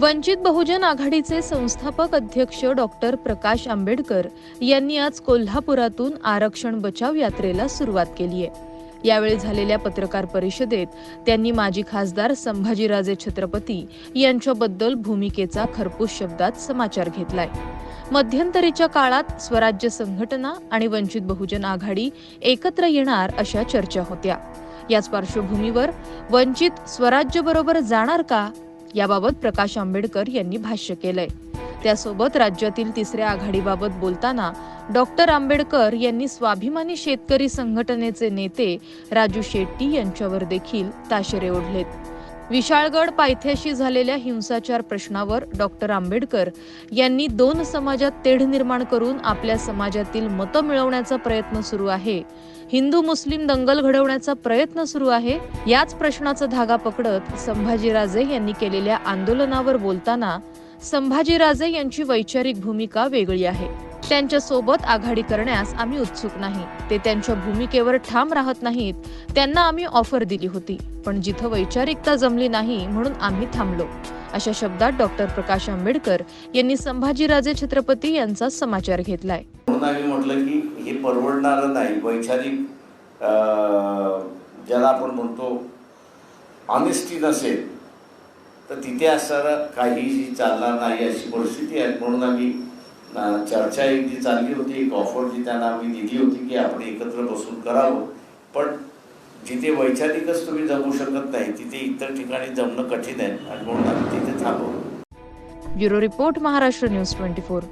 वंचित बहुजन आघाडीचे संस्थापक अध्यक्ष डॉक्टर प्रकाश आंबेडकर यांनी आज कोल्हापुरातून आरक्षण बचाव यात्रेला सुरुवात केली आहे. यावेळी झालेल्या पत्रकार परिषदेत त्यांनी माजी खासदार संभाजीराजे छत्रपती यांच्याबद्दल भूमिकेचा खरपूस शब्दात समाचार घेतलाय. मध्यंतरीच्या काळात स्वराज्य संघटना आणि वंचित बहुजन आघाडी एकत्र येणार अशा चर्चा होत्या. याच पार्श्वभूमीवर वंचित स्वराज्य बरोबर जाणार का? याबाबत प्रकाश आंबेडकर यांनी भाष्य केलंय. त्यासोबत राज्यातील तिसऱ्या आघाडीबाबत बोलताना डॉक्टर आंबेडकर यांनी स्वाभिमानी शेतकरी संघटनेचे नेते राजू शेट्टी यांच्यावर देखील ताशेरे ओढलेत. विशाळगड पायथ्याशी झालेल्या हिंसाचार प्रश्नावर डॉक्टर आंबेडकर यांनी दोन समाजात तेढ निर्माण करून आपल्या समाजातील मतं मिळवण्याचा प्रयत्न सुरू आहे. हिंदू मुस्लिम दंगल घडवण्याचा प्रयत्न सुरू आहे. याच प्रश्नाचा धागा पकडत संभाजीराजे यांनी केलेल्या आंदोलनावर बोलताना संभाजीराजे यांची वैचारिक भूमिका वेगळी आहे. त्यांच्यासोबत आघाडी करण्यास आम्ही उत्सुक नाही. ते त्यांच्या भूमिकेवर ठाम राहत नाहीत. त्यांना आम्ही ऑफर दिली होती. पण जिथं वैचारिकता जमली नाही म्हणून आम्ही थांबलो. अशा शब्दात डॉक्टर प्रकाश आंबेडकर यांनी संभाजीराजे छत्रपती यांचा समाचार घेतलाय. म्हणून आम्ही म्हटलं की हे परवडणारं नाही. वैचारिक ज्याला आपण म्हणतो ऑनेस्टी नसेल तर तिथे असणारं काहीही चालणार नाही अशी परिस्थिती आहे. म्हणून आम्ही चर्चा एक जी चालली होती एक ऑफर जी त्यांना आम्ही दिली होती की आपण एकत्र बसून करावं. पण जिथे वैचारिकच तुम्ही जमू शकत नाही तिथे इतर ठिकाणी जमणं कठीण आहे आणि म्हणून आम्ही तिथे थांबवलं. Bureau report Maharashtra news twenty four.